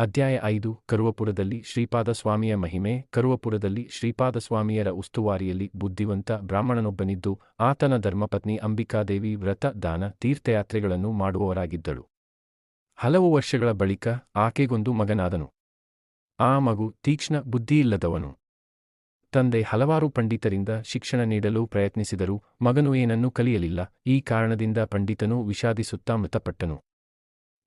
ಅಧ್ಯಾಯ ಐದು, ಕರುವಪುರದಲ್ಲಿ ಶ್ರೀಪಾದ ಸ್ವಾಮಿಯ ಮಹಿಮೆ, ಕರುವಪುರದಲ್ಲಿ ಶ್ರೀಪಾದ ಸ್ವಾಮಿಯರ ಉಸ್ತುವಾರಿಯಲ್ಲಿ ಬುದ್ಧಿವಂತ ಬ್ರಾಹ್ಮಣನೊಬ್ಬನಿದ್ದು, ಆತನ ಧರ್ಮಪತ್ನಿ ಅಂಬಿಕಾದೇವಿ ವ್ರತ, ದಾನ, ತೀರ್ಥಯಾತ್ರೆಗಳನ್ನು ಮಾಡುವವರಾಗಿದ್ದಳು. ಹಲವು ವರ್ಷಗಳ ಬಳಿಕ ಆಕೆಗೊಂದು ಮಗನಾದನು. ಆ ಮಗು ತೀಕ್ಷ್ಣ ಬುದ್ಧಿಯಿಲ್ಲದವನು. ತಂದೆ ಹಲವಾರು ಪಂಡಿತರಿಂದ ಶಿಕ್ಷಣ ನೀಡಲು ಪ್ರಯತ್ನಿಸಿದರೂ ಮಗನು ಏನನ್ನೂ ಕಲಿಯಲಿಲ್ಲ, ಈ ಕಾರಣದಿಂದ ಪಂಡಿತನು ವಿಷಾದಿಸುತ್ತಾ ಮೃತಪಟ್ಟನು.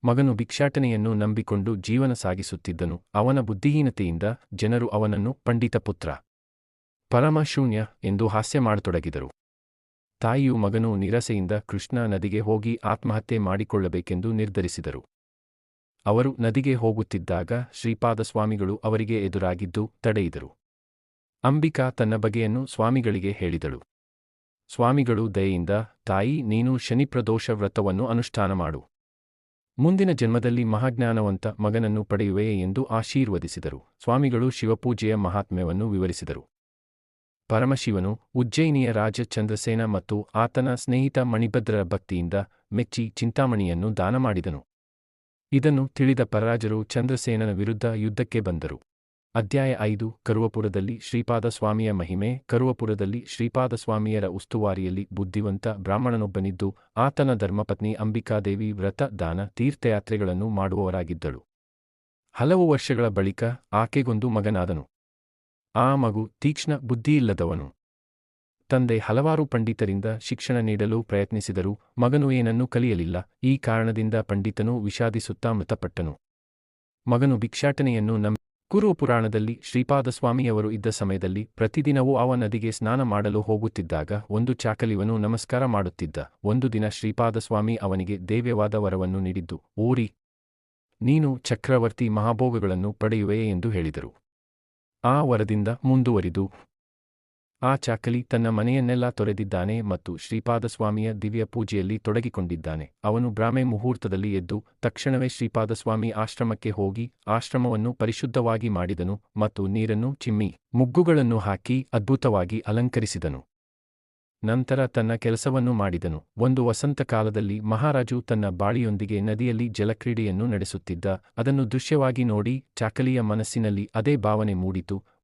ಮಗನು ಭಿಕ್ಷಾಟನೆಯನ್ನು ನಂಬಿಕೊಂಡು ಜೀವನ ಸಾಗಿಸುತ್ತಿದ್ದನು. ಅವನ ಬುದ್ಧಿಹೀನತೆಯಿಂದ ಜನರು ಅವನನ್ನು ಪಂಡಿತ ಪುತ್ರ, ಪರಮಶೂನ್ಯ ಎಂದು ಹಾಸ್ಯ ಮಾಡತೊಡಗಿದರು. ತಾಯಿಯು ಮಗನು ನಿರಸೆಯಿಂದ ಕೃಷ್ಣ ನದಿಗೆ ಹೋಗಿ ಆತ್ಮಹತ್ಯೆ ಮಾಡಿಕೊಳ್ಳಬೇಕೆಂದು ನಿರ್ಧರಿಸಿದರು. ಅವರು ನದಿಗೆ ಹೋಗುತ್ತಿದ್ದಾಗ ಶ್ರೀಪಾದಸ್ವಾಮಿಗಳು ಅವರಿಗೆ ಎದುರಾಗಿದ್ದು ತಡೆಯಿದರು. ಅಂಬಿಕಾ ತನ್ನ ಬಗೆಯನ್ನು ಸ್ವಾಮಿಗಳಿಗೆ ಹೇಳಿದಳು. ಸ್ವಾಮಿಗಳು ದಯೆಯಿಂದ, ತಾಯಿ, ನೀನು ಶನಿಪ್ರದೋಷ ವ್ರತವನ್ನು ಅನುಷ್ಠಾನ ಮಾಡು. ಮುಂದಿನ ಜನ್ಮದಲ್ಲಿ ಮಹಾಜ್ಞಾನವಂತ ಮಗನನ್ನು ಪಡೆಯುವೆಯೇ ಎಂದು ಆಶೀರ್ವದಿಸಿದರು. ಸ್ವಾಮಿಗಳು ಶಿವಪೂಜೆಯ ಮಹಾತ್ಮ್ಯವನ್ನು ವಿವರಿಸಿದರು. ಪರಮಶಿವನು ಉಜ್ಜಯಿನಿಯ ರಾಜ ಚಂದ್ರಸೇನ ಮತ್ತು ಆತನ ಸ್ನೇಹಿತ ಮಣಿಭದ್ರರ ಭಕ್ತಿಯಿಂದ ಮೆಚ್ಚಿ ಚಿಂತಾಮಣಿಯನ್ನು ದಾನ ಮಾಡಿದನು ಇದನ್ನು ತಿಳಿದ ಪರರಾಜರು ಚಂದ್ರಸೇನನ ವಿರುದ್ಧ ಯುದ್ಧಕ್ಕೆ ಬಂದರು. ಅಧ್ಯಾಯ ಐದು, ಕರುವಪುರದಲ್ಲಿ ಶ್ರೀಪಾದ ಸ್ವಾಮಿಯ ಮಹಿಮೆ, ಕರುವಪುರದಲ್ಲಿ ಶ್ರೀಪಾದ ಸ್ವಾಮಿಯರ ಉಸ್ತುವಾರಿಯಲ್ಲಿ ಬುದ್ಧಿವಂತ ಬ್ರಾಹ್ಮಣನೊಬ್ಬನಿದ್ದು, ಆತನ ಧರ್ಮಪತ್ನಿ ಅಂಬಿಕಾದೇವಿ ವ್ರತ, ದಾನ, ತೀರ್ಥಯಾತ್ರೆಗಳನ್ನು ಮಾಡುವವರಾಗಿದ್ದಳು. ಹಲವು ವರ್ಷಗಳ ಬಳಿಕ ಆಕೆಗೊಂದು ಮಗನಾದನು. ಆ ಮಗು ತೀಕ್ಷ್ಣ ಬುದ್ಧಿಯಿಲ್ಲದವನು. ತಂದೆ ಹಲವಾರು ಪಂಡಿತರಿಂದ ಶಿಕ್ಷಣ ನೀಡಲು ಪ್ರಯತ್ನಿಸಿದರೂ ಮಗನು ಏನನ್ನೂ ಕಲಿಯಲಿಲ್ಲ, ಈ ಕಾರಣದಿಂದ ಪಂಡಿತನು ವಿಷಾದಿಸುತ್ತಾ ಮೃತಪಟ್ಟನು. ಮಗನು ಭಿಕ್ಷಾಟನೆಯನ್ನು ನಂಬಿ ಪುರಾಣದಲ್ಲಿ ಶ್ರೀಪಾದಸ್ವಾಮಿಯವರು ಇದ್ದ ಸಮಯದಲ್ಲಿ ಪ್ರತಿದಿನವೂ ಅವ ನದಿಗೆ ಸ್ನಾನ ಮಾಡಲು ಹೋಗುತ್ತಿದ್ದಾಗ ಒಂದು ಚಾಕಲಿವನು ನಮಸ್ಕಾರ ಮಾಡುತ್ತಿದ್ದ. ಒಂದು ದಿನ ಶ್ರೀಪಾದಸ್ವಾಮಿ ಅವನಿಗೆ ದೇವ್ಯವಾದ ವರವನ್ನು ನೀಡಿದ್ದು, ಊರಿ, ನೀನು ಚಕ್ರವರ್ತಿ ಮಹಾಭೋಗಗಳನ್ನು ಪಡೆಯುವೆ ಎಂದು ಹೇಳಿದರು. ಆ ವರದಿಂದ ಮುಂದುವರಿದು ಆ ಚಾಕಲಿ ತನ್ನ ಮನೆಯನ್ನೆಲ್ಲ ತೊರೆದಿದ್ದಾನೆ ಮತ್ತು ಶ್ರೀಪಾದಸ್ವಾಮಿಯ ದಿವ್ಯ ಪೂಜೆಯಲ್ಲಿ ತೊಡಗಿಕೊಂಡಿದ್ದಾನೆ. ಅವನು ಬ್ರಾಹ್ಮೆ ಮುಹೂರ್ತದಲ್ಲಿ ಎದ್ದು ತಕ್ಷಣವೇ ಶ್ರೀಪಾದಸ್ವಾಮಿ ಆಶ್ರಮಕ್ಕೆ ಹೋಗಿ ಆಶ್ರಮವನ್ನು ಪರಿಶುದ್ಧವಾಗಿ ಮಾಡಿದನು ಮತ್ತು ನೀರನ್ನು ಚಿಮ್ಮಿ ಮುಗ್ಗುಗಳನ್ನು ಹಾಕಿ ಅದ್ಭುತವಾಗಿ ಅಲಂಕರಿಸಿದನು. ನಂತರ ತನ್ನ ಕೆಲಸವನ್ನು ಮಾಡಿದನು. ಒಂದು ವಸಂತ ಕಾಲದಲ್ಲಿ ಮಹಾರಾಜು ತನ್ನ ಬಾಳಿಯೊಂದಿಗೆ ನದಿಯಲ್ಲಿ ಜಲಕ್ರೀಡೆಯನ್ನು ನಡೆಸುತ್ತಿದ್ದ, ಅದನ್ನು ದೃಶ್ಯವಾಗಿ ನೋಡಿ ಚಾಕಲಿಯ ಮನಸ್ಸಿನಲ್ಲಿ ಅದೇ ಭಾವನೆ ಮೂಡಿತು.